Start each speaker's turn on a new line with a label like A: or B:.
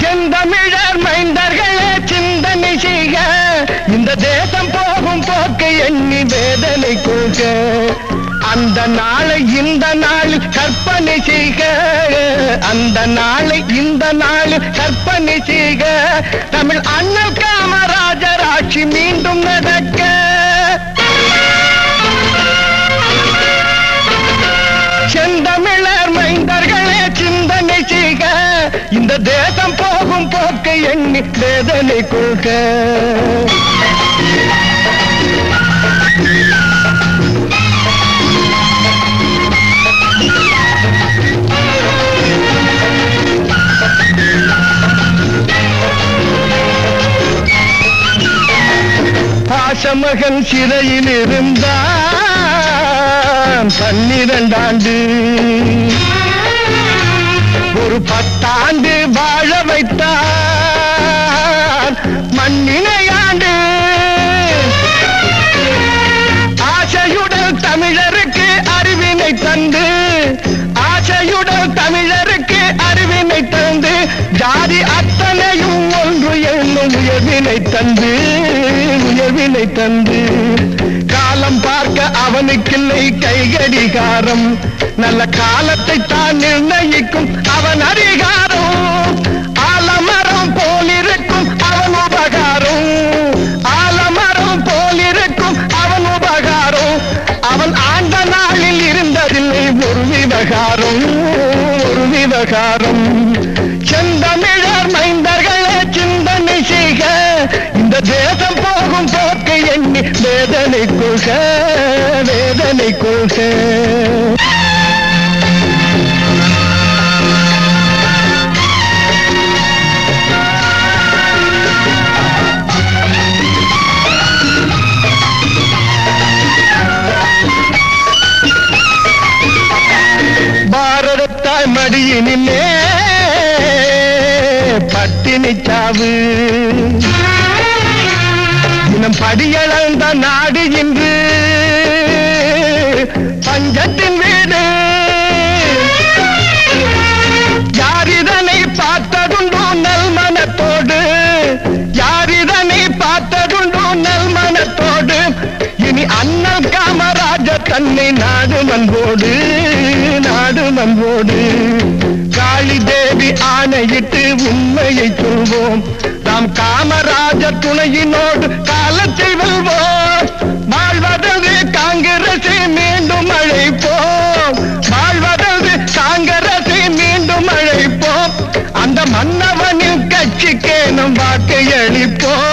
A: செந்தமிழர் மைந்தர்களே சிந்தனை செய்க. இந்த தேசம் போகும் போக்கு எண்ணி வேதனை கொள்க அந்த நாளை இந்த நாளில் கற்பனை செய்க. அந்த நாளை இந்த நாளில் கற்பனை செய்க. தமிழ் அண்ணல் காமராஜர் ஆட்சி மீண்டும் நட இந்த தேசம் போகும் போக்கை எண்ணி வேதனை கொள்க. ஆசமகன் சிறையில் இருந்தான் பன்னிரண்டாண்டு. ஒரு பத்தாண்டு வாழ வைத்தான் மண்ணினையாண்டு ஆசையுடன் தமிழருக்கு அறிவினை தந்து ஆசையுடன் தமிழருக்கு அறிவினை தந்து ஜாதி அத்தனையும் ஒன்று என்னும் உயர்வினை தந்து உயர்வினை தந்து. காலம் பார்க்க அவனுக்கில்லை கைகடிகாரம் நல்ல காலத்தை தான் நிர்ணயிக்கும் அவன் அதிகாரம். பிரகாரம் செந்தமிழர் மைந்தர்களே சிந்தனை செய்க. இந்த தேசம் போகும் போக்கை எண்ணி வேதனை கொள்க வேதனை கொள்க. அடியினிலே பட்டினி சாவு. இனம் படியளந்த நாடு இன்று பஞ்சத்தின் வீடு. யார் இதனை பார்த்ததுண்டோ நல் மனத்தோடு இதனை பார்த்ததுண்டோ நல் மனத்தோடு இனி அண்ணல் காமராஜர் தன்னை நாடு மன்போடு நாடு மன்போடு காளி தேவி ஆணையிட்டு உண்மையை சொல்வோம். நாம் காமராஜ துணையினோடு காலத்தை வெல்வோம். வாழ்வதது காங்கிரசை மீண்டும் அழைப்போம். வாழ்வதது காங்கிரசை மீண்டும் அழைப்போம். அந்த மன்னவனின் கட்சிக்கே நம் வாக்கை அளிப்போம்.